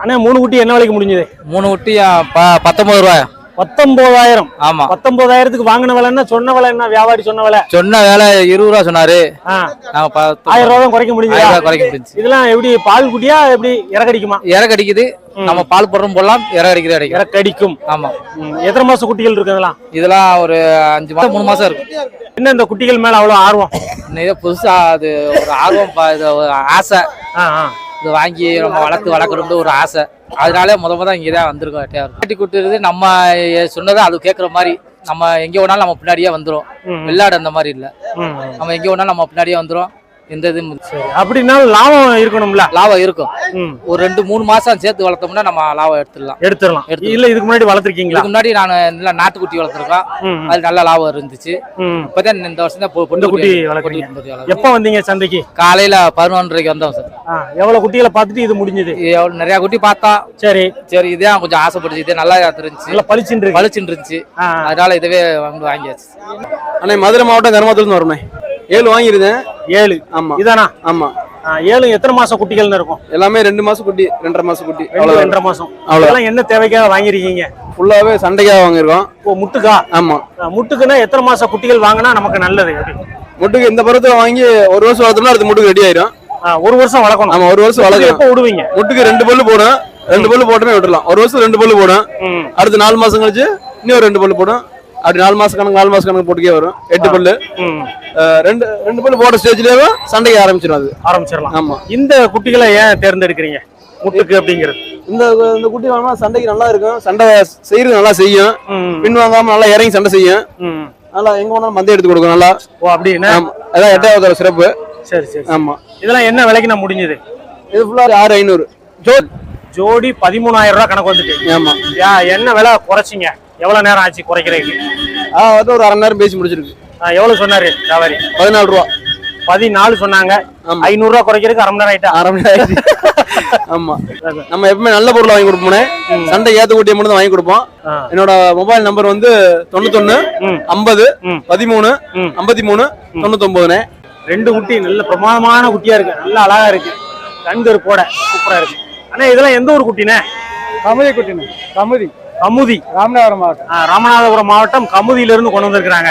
அண்ணா மூணு குட்டி என்ன விலைக்கு முடிஞ்சது? மூணு குட்டி பத்தொன்பது ரூபாய். பத்தொன்பதாயிரம். ஆமா. பத்தொன்பதாயிரத்துக்கு வாங்கின விலை என்ன? சொன்ன விலை என்ன? வியாபாரி சொன்ன விலை? சொன்ன வேலை இருபது ரூபா சொன்னாரு. ஆயிரம் ரூபா குறைக்க ரூபாய் குறைக்க முடிஞ்சு இதெல்லாம் எப்படி பால் குட்டியா எப்படி இறக்கடிக்குமா? இறக்கு அடிக்குது. நம்ம பால் போடுறோம் போடலாம். இறக்கு அடிக்குது அடிக்கும் இறக்கடிக்கும். ஆமா. எத்தனை மாசம் குட்டிகள் இருக்கு இதெல்லாம்? இதெல்லாம் ஒரு அஞ்சு மாசம் மூணு மாசம் இருக்கு. என்ன இந்த குட்டிகள் மேல அவ்வளவு ஆர்வம்? புதுசா அது ஒரு ஆர்வம் ஆசை. ஆ, ஆ. இது வாங்கி நம்ம வளர்த்து வளர்க்கணும்னு ஒரு ஆசை. அதனால முத முத இங்கே தான் வந்திருக்கோம் எட்டையார் கட்டி கொடுத்துருது நம்ம சொன்னதை அது கேட்குற மாதிரி நம்ம எங்கே வேணாலும் நம்ம பின்னாடியே வந்துடும். வெள்ளாடு அந்த மாதிரி இல்லை. நம்ம எங்கே வேணாலும் நம்ம பின்னாடியே வந்துடும் எந்த இதுவும் சரி. அப்படின்னா லாபம் இருக்கணும்ல? லாபம் இருக்கும். ஒரு ரெண்டு மூணு மாசம் சேர்த்து வளர்த்தோம்னா நம்ம லாபம் எடுத்துடலாம். எடுத்துடலாம். இல்ல இதுக்கு முன்னாடி வளர்த்துருக்கீங்களா? இதுக்கு முன்னாடி நான் நல்லா நாட்டுக்குட்டி ம். அது நல்ல லாபம் இருந்துச்சு. இப்பதான் இந்த வருஷம் தான் இந்த குட்டி வளர்க்குறீங்க. எப்ப வந்தீங்க சந்தைக்கு? காலையில பதினொன்றரைக்கு வந்தோம் சார். எவ்வளவு குட்டிகளை பார்த்துட்டு இது முடிஞ்சது? இது எவ்வளவு நிறைய குட்டி பார்த்தா சரி. சரி இதே கொஞ்சம் ஆசைப்பட்டுச்சு. இதே நல்லா இருந்துச்சு. நல்லா பளிச்சுன்னு இருக்கு. பளிச்சுன்னு இருந்துச்சு. அதனால இதுவே வந்து வாங்கியாச்சு. அண்ணே மதுரை மாவட்டம் கருமாத்தூர்னு வரணும் ஏழு வாங்கியிருந்தேன். ஏழு. ஆமா. இதானா? ஆமா. ஏழு எத்தனை மாசம் குட்டிகள்னு இருக்கும்? எல்லாமே ரெண்டு மாசம் குட்டி ரெண்டரை மாசம் குட்டி. ரெண்டரை மாசம். அதெல்லாம் என்ன தேவைக்காக வாங்கிருக்கீங்க ஃபுல்லாவே சண்டைக்காக வாங்கியிருக்கோம். ஓ முட்டுக்கா? ஆமா. முட்டுக்குன்னா எத்தனை மாசம் குட்டிகள் வாங்கினா நமக்கு நல்லது? முட்டுக்கு இந்த பருவத்துல வாங்கி ஒரு வருஷம் வளர்த்தோம்னா அது முட்டுக்கு ரெடி ஆயிரும். ஒரு வருஷம் வளர்க்கணும். ஆமா ஒரு வருஷம் வளர்க்கணும். எப்போ விடுவீங்க? முட்டுக்கு ரெண்டு பல்லு போடும். ரெண்டு பல்லு போட்டுமே விட்டுலாம் ஒரு வருஷம் ரெண்டு பல்லு போடும். அடுத்து நாலு மாசம் கழிச்சு இன்னும் ரெண்டு பல்லு போடும். அப்படி நாலு மாசம் கணக்கு நாலு மாசம் கணக்கு போட்டுக்கே வரும். எட்டு பல்லு. ரெண்டு ரெண்டு பல்லு போட்ட ஸ்டேஜ்லயே சண்டைக்கு ஆரம்பிச்சிடும் அது. ஆரம்பிச்சிடலாம் ஆமா. இந்த குட்டிகளை ஏன் தேர்ந்தெடுக்கிறீங்க? முட்டுக்கு அப்படிங்கிறது. இந்த இந்த குட்டி வாங்கினா சண்டைக்கு நல்லா இருக்கும். சண்டை செய்யறது நல்லா செய்யும். பின் வாங்காம நல்லா இறங்கி சண்டை செய்யும். நல்லா எங்க வேணாலும் மந்தை எடுத்து கொடுக்கும் நல்லா. ஓ அப்படின்னு அதான் எட்டாவது சிறப்பு. சரி சரி ஆமா. இதெல்லாம் என்ன விலைக்கு நான் முடிஞ்சது? இது ஃபுல்லா ஆறு ஐநூறு. ஜோடி பதிமூணாயிரம் ரூபாய் கணக்கு வந்துட்டு. ஆமா. என்ன விலை குறைச்சிங்க? எவ்வளவு நேரம் ஆச்சு குறைக்கிறதுக்கு? ஆ வந்து ஒரு அரை நேரம் பேசி முடிச்சிருக்கு. எவ்வளவு சொன்னாரு வியாபாரி பதினாலு ரூபா. பதினாலு சொன்னாங்க. ஆமா. ஐநூறு ரூபாய் குறைக்கிறதுக்கு அரை மணி நேரம் ஆயிட்டா? அரை மணி நேரம் ஆயிடுச்சு. ஆமா. நம்ம எப்பவுமே நல்ல பொருளை வாங்கி கொடுப்போம் சண்டை ஏத்த கூட்டிய மட்டும் வாங்கி கொடுப்போம். என்னோட மொபைல் நம்பர் வந்து தொண்ணூத்தொன்னு. ஐம்பது. பதிமூணு. ஐம்பத்தி மூணு தொண்ணூத்தொன்பதுண்ணே ரெண்டு குட்டி நல்ல பிரமாதமான குட்டியா இருக்கு. நல்ல அழகா இருக்கு. கண்கரு போட. சூப்பரா இருக்கு. அண்ணா இதெல்லாம் எந்த ஊர் குட்டினே கமதி குட்டினு கமதி. கமுதி. ராமநாதபுரம் மாவட்டம். ராமநாதபுரம் மாவட்டம் கமுதியில இருந்து கொண்டு வந்திருக்கிறாங்க.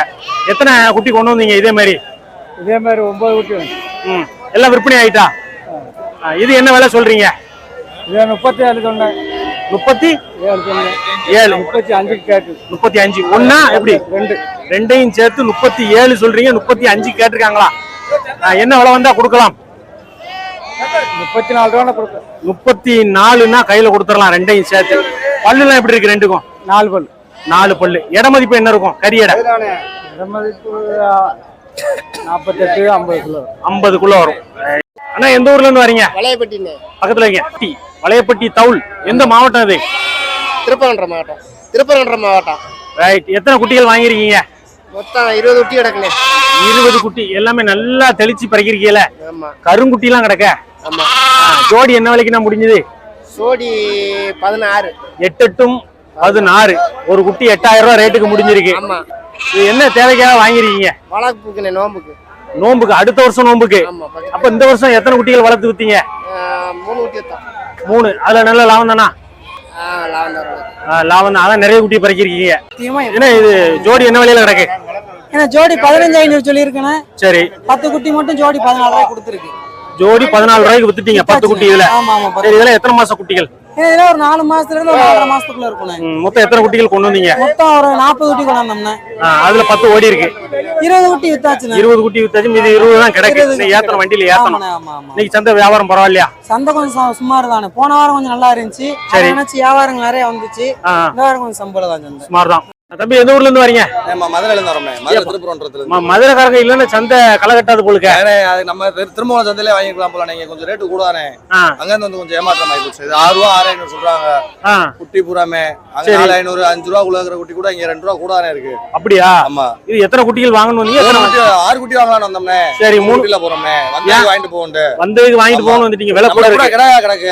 எத்தனை குட்டி கொண்டு வந்தீங்க இதே மாதிரி இதே மாதிரி ஒன்பது குட்டி ம் எல்லாம் விற்பனை ஆயிட்டா? இது என்ன விலை சொல்றீங்க? இதே முப்பத்தி ஏழு சொன்னேன். முப்பத்தி ஏழு சொன்னேன். ஏழு. முப்பத்தி அஞ்சுக்கு கேட்டு முப்பத்தி அஞ்சு. ஒன்னா எப்படி? ரெண்டு. ரெண்டையும் சேர்த்து முப்பத்தி ஏழு சொல்றீங்க முப்பத்தி அஞ்சு கேட்டிருக்காங்களா? என்ன விலை வந்தா கொடுக்கலாம்? முப்பத்தி நாலு ரூபா கொடுப்பேன் முப்பத்தி நாலுன்னா கையில கொடுத்துடலாம் ரெண்டையும் சேர்த்து. பல்லுலாம் எப்படி இருக்கு ரெண்டுக்கும்? நாலு பல் நாலு பல்லு. இட மதிப்பு என்ன இருக்கும்? கறி எடை. இதை மதிப்பு நாற்பத்தெட்டு ஐம்பது கிலோ. ஐம்பதுக்குள்ள வரும். அண்ணா எந்த ஊர்ல இருந்து வரீங்க? வளையப்பட்டின்னு. பக்கத்துல இருக்கீங்க. வளையப்பட்டி. தவுல். எந்த மாவட்டம் இது? திருப்பரங்குன்றம் மாவட்டம். திருப்பரங்குன்றம் மாவட்டம். ரைட் எத்தனை குட்டிகள் வாங்கியிருக்கீங்க? மொத்தம் இருபது குட்டி கிடக்குண்ணே இருபது குட்டி. எல்லாமே நல்லா தெளிச்சு பறிக்கிறீங்கல ஆமா. கருங்குட்டி எல்லாம் கிடக்க? ஆமா. ஜோடி என்ன விலைக்கு நான் முடிஞ்சது? சோடி பதினாறு. எட்டு எட்டும் பதினாறு. ஒரு குட்டி எட்டாயிரம் ரூபாய் ரேட்டுக்கு முடிஞ்சிருக்கு. ஆமா. இது என்ன தேவைக்காக வாங்கிருக்கீங்க வளர்ப்புக்குண்ணே நோம்புக்கு. நோம்புக்கு அடுத்த வருஷம் நோம்புக்கு. ஆமா பக்கத்து. அப்ப இந்த வருஷம் எத்தனை குட்டிகள் வளர்த்து வித்தீங்க? ஆஹ், மூணு குட்டி தான் மூணு. அதுல நல்ல லாபம் தானா? லாவண்டர் ஆ, லாபம் தான். அதான் நிறைய குட்டி பறிக்கிறீங்க என்ன இது ஜோடி என்ன விலையில கிடக்கு? ஏன்னா ஜோடி பதினஞ்சு ஐநூறு சொல்லியிருக்கேன். சரி. பத்து குட்டி மட்டும் ஜோடி பதினாலு ரூபாய் கொடுத்துருக்கு. ஜோடி பதினாலு ரூபாய்க்கு வித்துட்டீங்க பத்து குட்டி இதுல. சரி இதெல்லாம் எத்தனை மாசம் குட்டிகள்? இதுல ஒரு நாலு மாசத்துல இருந்து ஒரு நாலரை மாசத்துக்குள்ள இருக்குண்ணே ம், மொத்தம் எத்தனை குட்டிகள் கொண்டு வந்தீங்க? மொத்தம் ஒரு நாற்பது குட்டி கொண்டாந்தோம்னா ஆ, அதுல பத்து ஓடி இருக்கு. இருபது குட்டி வித்தாச்சுண்ணே. இருபது குட்டி வித்தாச்சு மீதி இருபது தான் கிடக்கு. இருபது இன்னைக்கு ஏத்தணும் வண்டியில ஏத்தணும். இன்னைக்கு சந்தை வியாபாரம் பரவாயில்லையா? சந்தை கொஞ்சம் சுமார் தானே போன வாரம் கொஞ்சம் நல்லா இருந்துச்சு. சரி. நினைச்சு வியாபாரங்கள் நிறைய வந்துச்சு. இந்த வாரம் கொஞ்சம் சம்பளம் தான் சுமார் தான். தம்பி எந்த ஊர்ல இருந்து வரீங்க? மதுரையில இருந்து மதுரை திருப்பரன்றதுல மதுரைக்காரங்க இல்லன்னா சந்தை களை கட்டாது போலுக்க. நம்ம திரு- திருமணம் சந்தையிலே வாங்கிக்கலாம் போல. நீங்க கொஞ்சம் ரேட்டு கூடானே ஆ, அங்க இருந்து வந்து கொஞ்சம் ஏமாற்றம் ஆகி போச்சு இது ஆறு ரூபா ஆறு ஐநூறு சொல்றாங்க. குட்டி பூராமே. நாலு ஐநூறு அஞ்சு ரூபா இருக்கிற குட்டி கூட இங்க ரெண்டு ரூபா கூடானே இருக்கு. அப்படியா? ஆமா. இது எத்தனை குட்டிகள் வாங்கணும் நீங்க ஆறு குட்டி வாங்கலாம்னு வந்தோம்னே. சரி மூணு குட்டில போறோம்னே வந்து? வாங்கிட்டு போகண்டு வந்ததுக்கு வாங்கிட்டு. போகணும் வந்துட்டீங்க. விலை கூட கூட கிடக்கா. கிடக்கு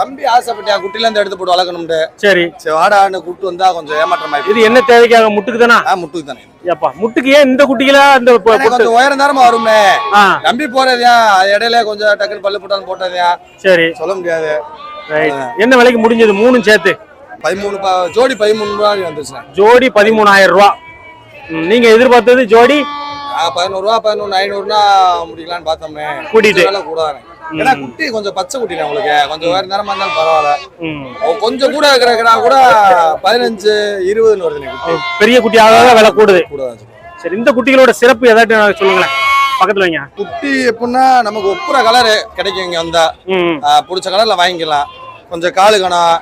தம்பி ஆசைப்பட்டியா குட்டில இருந்து எடுத்து போட்டு வளர்க்கணும்ட்டு. சரி. சரி வாடான்னு கூப்பிட்டு வந்தா கொஞ்சம் ஏமாற்றம் ஆகி இது என்ன தேவைக்காக முட்டுக்கு தானா முட்டுக்கு தானே ஏப்பா முட்டுக்கு ஏன் இந்த குட்டிகளா இந்த கொஞ்சம் உயரம் நேரமா வரும்னே. ஆ. நம்பி போறதையா? இடையில கொஞ்சம் டக்குன்னு பல்லு போட்டாலும் போட்டதையா? சரி. சொல்ல முடியாது. என்ன விலைக்கு முடிஞ்சது? மூணும் சேர்த்து. பதிமூணு ஜோடி பதிமூணு ரூபா வந்துருச்சுண்ணே. ஜோடி பதிமூணாயிரம் ரூபா. நீங்க எதிர்பார்த்தது ஜோடி? பதினோரு ரூபா பதினொன்று ஐநூறுனா முடிக்கலான்னு பார்த்தோம்னே. கூட்டிட்டு. கூடாதுண்ணே. ஏன்னா குட்டி கொஞ்சம் பச்சை குட்டிண்ணே உங்களுக்கு. கொஞ்சம் வேற நேரமா இருந்தாலும் பரவாயில்ல. கொஞ்சம் கூட இருக்கிற கூட பதினஞ்சு இருபதுன்னு குட்டி. பெரிய குட்டி ஆகாத விலை கூடுது. சரி இந்த குட்டிகளோட சிறப்பு ஏதாட்டும் சொல்லுங்களேன். பக்கத்துல வைங்க. குட்டி எப்படின்னா நமக்கு ஒப்புற கலரு கிடைக்கும் இங்க வந்தா. பிடிச்ச கலர்ல வாங்கிக்கலாம். கொஞ்சம் காலு கணம்.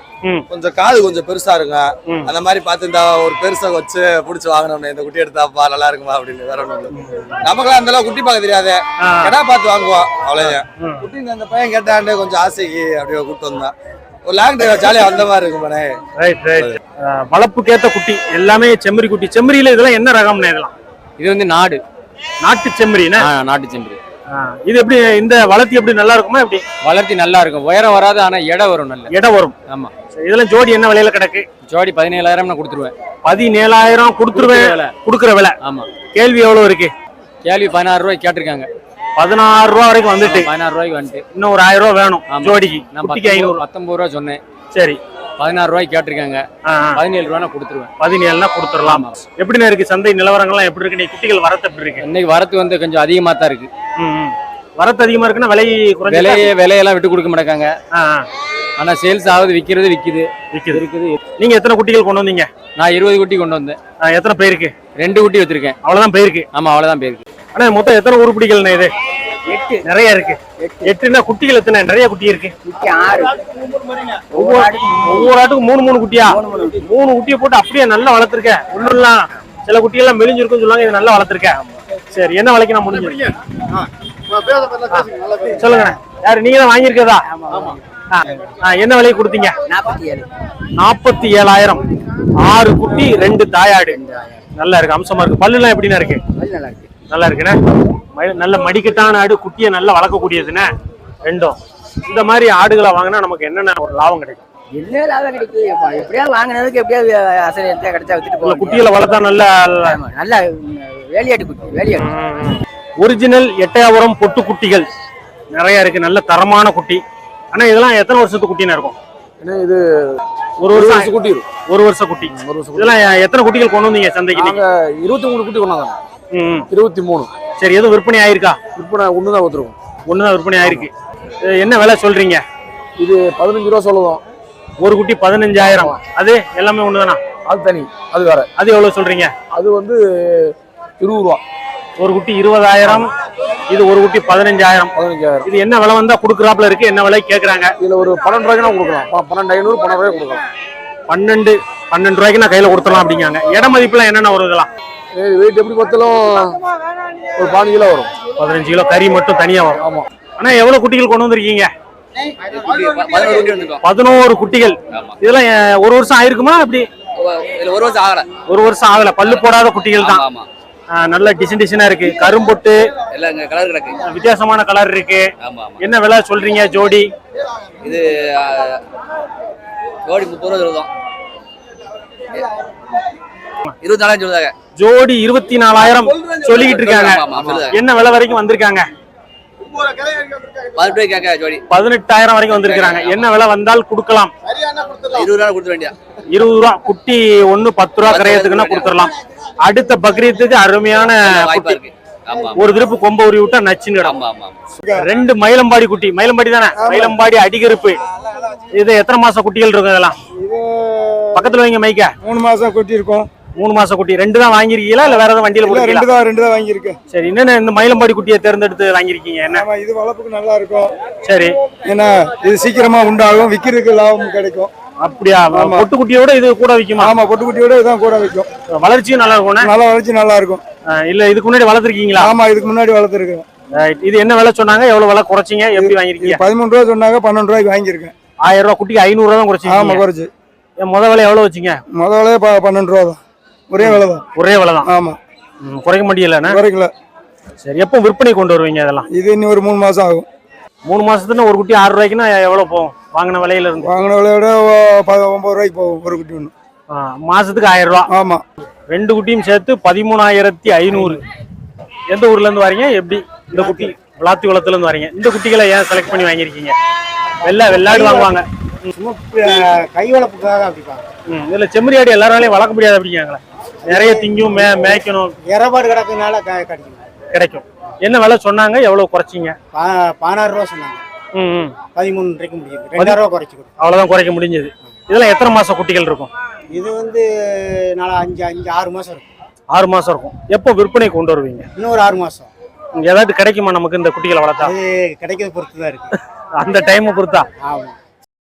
கொஞ்சம் காது கொஞ்சம் பெருசா இருக்கும். அந்த மாதிரி பார்த்து இந்த ஒரு பெருசா வச்சு பிடிச்சி வாங்கினோம் இந்த குட்டி எடுத்தாப்பா நல்லா இருக்குமா அப்படின்னு வேற ஒண்ணும் இல்லை. நமக்குலாம் அந்த அளவு குட்டி பார்க்க தெரியாது. கடா பார்த்து வாங்குவோம் அவ்வளோதான் ம். குட்டி இந்த அந்த பையன் கேட்டாண்டு கொஞ்சம் ஆசைக்கு அப்படியே கூப்பிட்டு வந்தான். ஒரு லாங் டிரைவ் ஜாலியா வந்த மாதிரி இருக்கும் ரைட் ரைட் வளர்ப்புக்கேத்த குட்டி எல்லாமே செம்மறி குட்டி. செம்மறியில இதெல்லாம் என்ன ரகம்னு இதெல்லாம்? இது வந்து நாடு. நாட்டு செம்மறினா? நாட்டு செம்பு இது எப்படி இந்த வளர்த்தி எப்படி நல்லா இருக்குமா எப்படி? வளர்த்தி நல்லா இருக்கும். உயரம் வராது ஆனா எடை வரும் நல்ல. இடம் வரும். ஆமா. இதெல்லாம் ஜோடி என்ன விலையில கிடக்கு? ஜோடி பதினேழாயிரம் நான் கொடுத்துருவேன். பதினேழாயிரம் கொடுத்துருவேன். கொடுக்குற விலை. ஆமா. கேள்வி எவ்வளவு இருக்கு? கேள்வி பதினாறு ரூபாய் கேட்டிருக்காங்க. பதினாறு ரூபா வரைக்கும் வந்துட்டு. பதினாறு ரூபாய்க்கு வந்துட்டு. இன்னும் ஒரு ஆயிரம் ரூபா வேணும். ஜோடிக்கு. நான் பத்தொன்பது ரூபா சொன்னேன். சரி. பதினாறு ரூபாய்க்கு கேட்டிருக்காங்க. பதினேழு ரூபா கொடுத்துருவேன். பதினேழுனா கொடுத்துடலாம். எப்படிண்ணே இருக்கு? சந்தை நிலவரங்கள்லாம் எப்படி இருக்கு? நீ குட்டிகள் வரத்து எப்படி இருக்கு? இன்னைக்கு வரத்து வந்து கொஞ்சம் அதிகமா தான் இருக்கு. வரத்து அதிகமா இருக்குன்னா விலை விலையே விலையெல்லாம் விட்டு கொடுக்க மாட்டாங்க. ஆனா சேல்ஸ் ஆகுது விக்கிறது விக்குது. விக்குது. இருக்குது நீங்க எத்தனை குட்டிகள் கொண்டு வந்தீங்க? நான் இருபது குட்டி கொண்டு வந்தேன். எத்தனை பேருக்கு? ரெண்டு குட்டி வச்சிருக்கேன். அவ்வளவுதான் பேருக்கு. ஆமா அவ்வளவுதான் பேருக்கு. ஆனா மொத்தம் எத்தனை உருப்படிகள்ண்ணே இது? எட்டு. நிறைய இருக்கு. எட்டுன்னா குட்டிகள் எத்தனை? நிறைய குட்டி இருக்கு. ஆறு. ஒவ்வொரு ஒவ்வொரு ஆட்டுக்கும் மூணு மூணு குட்டியா? மூணு குட்டியை போட்டு அப்படியே நல்லா வளர்த்துருக்க. ஒண்ணுலாம் சில குட்டியெல்லாம் மெலிஞ்சிருக்குன்னு சொல்லுவாங்க. இது நல்லா வளர்த்துருக்க. சரி என்ன விலைக்கு நான் முடிஞ்சு சொல்லுங்க. யாரு நீங்க தான் வாங்கியிருக்கதா ஆ, ஆ, என்ன விலைக்கு கொடுத்தீங்க? நாற்பத்தி ஏழு. நாற்பத்தி ஏழாயிரம். ஆறு குட்டி ரெண்டு தாயாடு. நல்லா இருக்கு. அம்சமா இருக்கு. பல்லுலாம் எப்படிண்ணா இருக்கு? நல்லா இருக்கு. நல்லா இருக்குண்ணே. நல்ல மடிக்கட்டான ஆடு குட்டியை நல்லா வளர்க்கக்கூடியதுண்ணே ரெண்டும். இந்த மாதிரி ஆடுகளை வாங்கினா நமக்கு என்னென்ன ஒரு லாபம் கிடைக்கும்? என்ன லாபம் கிடைக்கும் இப்ப எப்படியாவது வாங்கினதுக்கு எப்படியாவது அசல் எடுத்தா கிடைச்சா வித்துட்டு இல்ல போக குட்டிகளை வளர்த்தா நல்ல நல்ல வேலையாட்டு குட்டி வேலையாட்டு. ஒரிஜினல் எட்டயபுரம் பொட்டு குட்டிகள் நிறைய இருக்கு நல்ல தரமான குட்டி. ஆனா இதெல்லாம் எத்தனை வருஷத்து குட்டின்னு இருக்கும்? இது ஒரு வருஷம் குட்டி இருக்கும். ஒரு வருஷம் குட்டி. ஒரு வருஷம் இதெல்லாம் எத்தனை குட்டிகள் கொண்டு வந்தீங்க சந்தைக்கு நாங்க இருபத்தி மூணு குட்டி ம். இருபத்தி மூணு. சரி எதுவும் விற்பனை ஆயிருக்கா? நான் ஒன்று தான் ஊற்றுருவோம் ஒண்ணுதான் விற்பனை ஆயிருக்கு. என்ன விலை சொல்றீங்க? இது பதினஞ்சு ரூபா சொல்லுவோம் ஒரு குட்டி பதினஞ்சாயிரம். அது எல்லாமே ஒண்ணுதானா? அது தனி. அது வேற. அது எவ்வளவு சொல்றீங்க? அது வந்து இருபது ரூபா. ஒரு குட்டி இருபதாயிரம் இது ஒரு குட்டி பதினஞ்சாயிரம். பதினஞ்சாயிரம். இது என்ன விலை வந்தா குடுக்குறாப்புல இருக்கு? என்ன விலை கேக்குறாங்க? இதுல ஒரு பன்னெண்டு ரூபாய்க்கு கொடுக்கலாம். பன்னெண்டு ஐநூறு பன்னெண்டு ரூபாய்க்கு கொடுக்கலாம். பன்னெண்டு பன்னெண்டு ரூபாய்க்கு நான் கையில கொடுத்துடலாம் அப்படிங்காங்க இட மதிப்புலாம் என்னென்ன வரும் இதெல்லாம் வெயிட் எப்படி பார்த்தாலும் ஒரு பதினஞ்சு கிலோ வரும். பதினஞ்சு கிலோ கறி மட்டும் தனியா வரும். ஆமா. ஆனா எவ்வளவு குட்டிகள் கொண்டு வந்திருக்கீங்க? பதினோரு குட்டிகள் இதெல்லாம் ஒரு வருஷம் ஆயிருக்குமா அப்படி? ஒரு வருஷம் ஆகல. ஒரு வருஷம் ஆகல. பல்லு போடாத குட்டிகள் தான். நல்ல டிசைன் டிசைனா இருக்கு. கரும்பொட்டு. கலர் கிடக்கு. வித்தியாசமான கலர் இருக்கு. என்ன விலை சொல்றீங்க ஜோடி? இது ஜோடி முப்பது ரூபா. இருபத்தி நாலாயிரம் சொல்லுதாங்க. ஜோடி இருபத்தி நாலாயிரம் சொல்லிக்கிட்டு இருக்காங்க. என்ன விலை வரைக்கும் வந்திருக்காங்க? பதினெட்டாயிரம் வரைக்கும் வந்திருக்காங்க என்ன விலை வந்தால் கொடுக்கலாம்? இருபது ரூபா கொடுத்துட வேண்டியா இருபது ரூபா. குட்டி ஒண்ணு பத்து ரூபா கரையத்துக்குன்னா கொடுத்துடலாம். அடுத்த பக்ரீத்துக்கு அருமையான வாய்ப்பா குட்டி. இருக்கு. ஆமா ஒரு திருப்பு கொம்ப உரி விட்டா நச்சுன்னு ரெண்டு மயிலம்பாடி குட்டி. மயிலம்பாடி தானே? மயிலம்பாடி அடிகருப்பு. இது எத்தனை மாச குட்டிகள் இருக்கும் இதெல்லாம்? இது பக்கத்துல வைங்க மைக்க. மூணு மாசம் கொட்டி இருக்கோம். மூணு மாச குட்டி. ரெண்டு தான் வாங்கிருக்கீங்களா இல்ல வேற ஏதாவது வண்டியில போடுறீங்களா ரெண்டு தான் ரெண்டு தான் வாங்கியிருக்கேன். சரி என்னென்ன இந்த மயிலம்பாடி குட்டியை தேர்ந்தெடுத்து வாங்கியிருக்கீங்க என்ன? ஆமா இது வளர்ப்புக்கு நல்லா இருக்கும். சரி. ஏன்னா இது சீக்கிரமா உண்டாகும் விக்கிறதுக்கு லாபம் கிடைக்கும். அப்படியா? ஆமா. பொட்டு குட்டியோட இது கூட விக்குமா? ஆமா பொட்டு குட்டியோட இதான் கூட வைக்கும். வளர்ச்சியும் நல்லா இருக்கும்ண்ணே நல்லா வளர்ச்சி நல்லா இருக்கும். இல்ல இதுக்கு முன்னாடி வளர்த்துருக்கீங்களா? ஆமா இதுக்கு முன்னாடி வளர்த்துருக்கேன். இது என்ன விலை சொன்னாங்க? எவ்வளவு விலை குறைச்சிங்க? எப்படி வாங்கிருக்கீங்க பதிமூணு ரூபா சொன்னாங்க பன்னெண்டு ரூபாய்க்கு வாங்கியிருக்கேன். ஆயிரம் ரூபாய் குட்டிக்கு ஐநூறு ரூபா தான் ஆமா குறைச்சிங்க குறைச்சு முத விலை எவ்வளவு வச்சீங்க? முதல்ல ப- பன்னெண்டு ரூபா தான். ஒரே விலை தான் ஒரே விலை தான் ஆமா குறைக்க முடியலண்ணே குறைக்கல சரி எப்போ விற்பனை கொண்டு வருவீங்க அதெல்லாம் இது இன்னும் ஒரு மூணு மாசம் ஆகும் மூணு மாசத்துக்கு ஒரு குட்டி ஆறு ரூபாய்க்குன்னா எவ்வளவு போகும் வாங்கின விலையில இருந்து வாங்கின விலையோட ஒன்பது ரூபாய்க்கு போகும் ஒரு குட்டி ஒன்று ஆ, மாசத்துக்கு ஆயிரம் ரூபா ஆமா ரெண்டு குட்டியும் சேர்த்து பதிமூணாயிரத்தி ஐநூறு எந்த ஊர்ல இருந்து வரீங்க எப்படி இந்த குட்டி விளாத்தி குளத்துல இருந்து வரீங்க இந்த குட்டிகளை ஏன் செலக்ட் பண்ணி வாங்கியிருக்கீங்க வெள்ளை வெள்ளாடு வாங்குவாங்க சும்மா கை வளர்ப்புக்காக அப்படிப்பாங்க ம், இதுல செம்மறி ஆடு எல்லாராலையும் வளர்க்க முடியாது அப்படிங்கிறாங்களே நிறைய திங்கும் மே மேய்க்கணும். இறபாடு கிடக்குனால கிடைக்கும். கிடைக்கும். என்ன விலை சொன்னாங்க? எவ்வளவு குறைச்சிங்க? பதினாறு ரூபா சொன்னாங்க. ம். பதிமூணு ரூபாய்க்கு முடியுது. ரெண்டாயிரம் ரூபா குறைச்சி கொடுக்கும் அவ்வளவுதான் குறைக்க முடிஞ்சது. இதெல்லாம் எத்தனை மாசம் குட்டிகள் இருக்கும்? இது வந்து நாலு அஞ்சு அஞ்சு ஆறு மாசம் இருக்கும். ஆறு மாசம் இருக்கும். எப்போ விற்பனை கொண்டு வருவீங்க? இன்னும் ஒரு ஆறு மாசம். இங்க ஏதாவது கிடைக்குமா நமக்கு இந்த குட்டிகளை வளர்த்தா? அது கிடைக்கிறது பொறுத்து தான் இருக்கு. அந்த டைமை பொறுத்தா? ஆமா.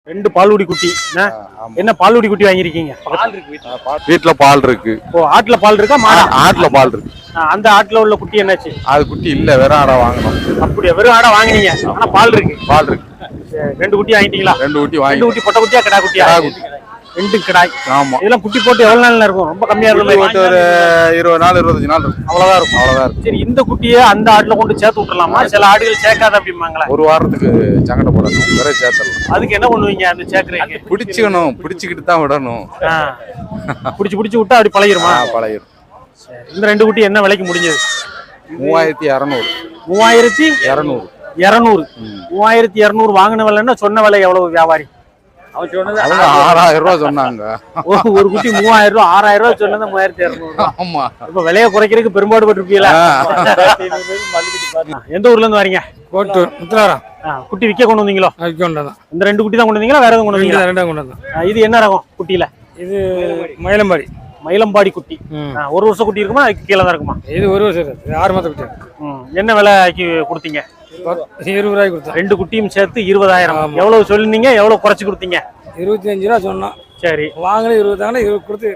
ரெண்டு பால்குடி குட்டி. என்ன? என்ன பால்குடி குட்டி வாங்கியிருக்கீங்க? வீட்டுல பால் இருக்கு ஓ ஆட்டுல பால் இருக்கா மாடா? ஆட்டுல பால் இருக்கு. அந்த ஆட்டுல உள்ள குட்டி என்னாச்சு? அது குட்டி இல்ல வேற ஆடா வாங்கணும். அப்படியா வெறும் ஆடை வாங்குனீங்க. ஆனா பால் இருக்கு. பால் இருக்கு. சரி, ரெண்டு குட்டி வாங்கிட்டீங்களா? ரெண்டு குட்டி ரெண்டு வாங்கி குட்டி பொட்டை குட்டியா கிடா குட்டியா? கிடா குட்டி. ரெண்டு கிடாய். ஆமா. இதெல்லாம் குட்டி போட்டு எவ்வளவு நாள்ல இருக்கும்? ரொம்ப கம்மியா இருக்கும்? போட்டு ஒரு இருபது நாள் இருபத்தஞ்சு நாள் இருக்கும். அவ்வளவுதான் இருக்கும் அவ்வளவுதான் இருக்கும். சரி இந்த குட்டியை அந்த ஆட்டுல கொண்டு சேர்த்து விட்டுறலாமா சில ஆடுகள் சேர்க்காத அப்படிம்பாங்களே. ஒரு வாரத்துக்கு சங்கடை போடணும். வேற சேர்த்தலாம் அதுக்கு என்ன பண்ணுவீங்க அந்த சேர்க்கறீங்க? பிடிச்சிக்கணும். பிடிச்சிக்கிட்டு தான் விடணும். புடிச்சு புடிச்சு விட்டா அப்படி பழகிருமா? ஆ, பழகிடும் இந்த ரெண்டு குட்டி என்ன விலைக்கு முடிஞ்சது? மூவாயிரத்தி இரநூறு மூவாயிரத்தி இரநூறு. இருநூறு. மூவாயிரத்தி இருநூறு வாங்கின விலைன்னா சொன்ன விலை எவ்வளவு வியாபாரி? அவங்க ஆறாயிரம் ரூபாய் சொன்னாங்க. ஒரு- ஒரு குட்டி மூவாயிரம் ரூபாய் ஆறாயிரம் ரூபாய் சொன்னது மூவாயிரத்தி இருநூறு ஆமா. இப்ப விலையை குறைக்கிறதுக்கு பெரும்பாடு பட்டிருப்பீங்களா? எந்த ஊர்ல இருந்து வரீங்க? கோட்டூர் முத்துலாரம் குட்டி விற்க கொண்டு வந்தீங்களோ? அதுக்கு கொண்டு இந்த ரெண்டு குட்டி தான் கொண்டு வந்தீங்களா வேற எதுவும் கொண்டு வந்தீங்களா? ரெண்டாம் கொண்டு வந்தோம் இது என்ன ரகம் குட்டியில? இது மயிலம்பாடி. மயிலம்பாடி குட்டி ஒரு வருஷம் குட்டி இருக்குமா? அதுக்கு கீழே தான் இருக்குமா? இது ஒரு வருஷம் ஆறு மாதம் குட்டி. என்ன விலைக்கு கொடுத்தீங்க? இருபது ரூபாய்க்கு கொடுத்தோம் ரெண்டு குட்டியும் சேர்த்து இருபதாயிரம். எவ்வளவு சொல்லிருந்தீங்க? எவ்வளவு குறைச்சு கொடுத்தீங்க? இருபத்தி அஞ்சு ரூபா சொன்னோம். சரி. வாங்கின இருபதாங்க இருபது கொடுத்து.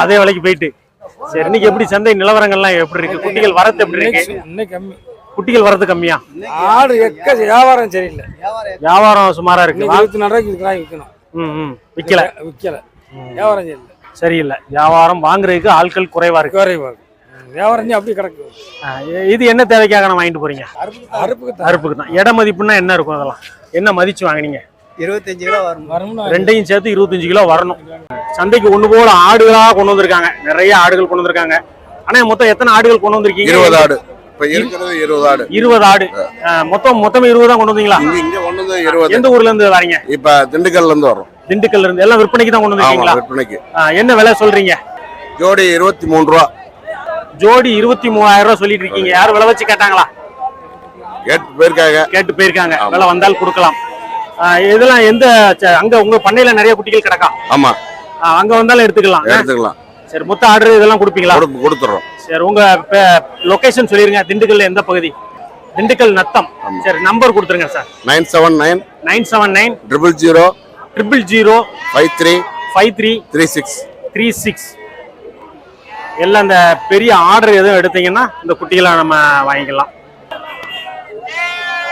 அதே விலைக்கு போயிட்டு. சரி இன்னைக்கு எப்படி சந்தை நிலவரங்கள்லாம் எப்படி இருக்கு? குட்டிகள் வரத்து எப்படி இருக்கு? இன்னைக்கு கம்மி. குட்டிகள் வரது கம்மியா? ஆடு எக்க வியாபாரம் சரியில்லை. வியாபாரம் சுமாரா இருக்கு. இருபத்தி நாலு ரூபாய்க்கு விற்கணும் ம், ம். விக்கல. விற்கல வியாபாரம் சரியில்லை. சரியில்லை. வியாபாரம் வாங்குறதுக்கு ஆட்கள் குறைவா இருக்கு. குறைவா இருக்கு. வியாபாரம் செஞ்சு அப்படியே கிடக்கு. இது என்ன தேவைக்காக நான் வாங்கிட்டு போறீங்க? அறுப்புக்கு அறுப்புக்கு தான். இட மதிப்புன்னா என்ன இருக்கும் அதெல்லாம்? என்ன மதிச்சு வாங்குனீங்க? இருபத்தஞ்சு கிலோ வரும் வரும்னா ரெண்டையும் சேர்த்து இருபத்தஞ்சு கிலோ வரணும். சந்தைக்கு ஒண்ணு போல ஆடுகளா கொண்டு வந்திருக்காங்க. நிறைய ஆடுகள் கொண்டு வந்திருக்காங்க. ஆனா மொத்தம் எத்தனை ஆடுகள் கொண்டு வந்திருக்கீங்க? இருபது ஆடு. இருபது ஆடு. இருபது ஆடு. மொத்தம் மொத்தம் இருபது தான் கொண்டு வந்தீங்களா? இங்க இங்க கொண்டு வந்து இருபது. எந்த ஊர்ல இருந்து வரீங்க? இப்ப திண்டுக்கல்ல இருந்து வரோம் திண்டுக்கல்ல இருந்து எல்லாம் விற்பனைக்கு தான் கொண்டு வந்திருக்கீங்களா? விற்பனைக்கு. என்ன விலை சொல்றீங்க? ஜோடி இருபத்தி மூணு ரூபா. ஜோடி இருபத்தி மூவாயிரம் ரூபாய் சொல்லிட்டு இருக்கீங்க. யாரும் விலை வச்சு கேட்டாங்களா? கேட்டு போயிருக்காங்க. கேட்டு போயிருக்காங்க. விலை வந்தால் கொடுக்கலாம். இதெல்லாம் எந்த அங்க உங்க பண்ணையில நிறைய குட்டிகள் கிடக்கா? ஆமா. அங்க வந்தாலும் எடுத்துக்கலாம். எடுத்துக்கலாம். சரி மொத்த ஆர்டர் இதெல்லாம் கொடுப்பீங்களா? கொடுப்பு- கொடுத்துறோம். சரி உங்க லொகேஷன் சொல்லிருங்க. திண்டுக்கல்ல எந்த பகுதி? திண்டுக்கல் நத்தம். சரி நம்பர் கொடுத்துருங்க sir nine seven nine nine seven nine triple zero triple zero five three five three three six three six எல்லாம் இந்த பெரிய ஆர்டர் எதுவும் எடுத்தீங்கன்னா இந்த குட்டிகளை நம்ம வாங்கிக்கலாம்.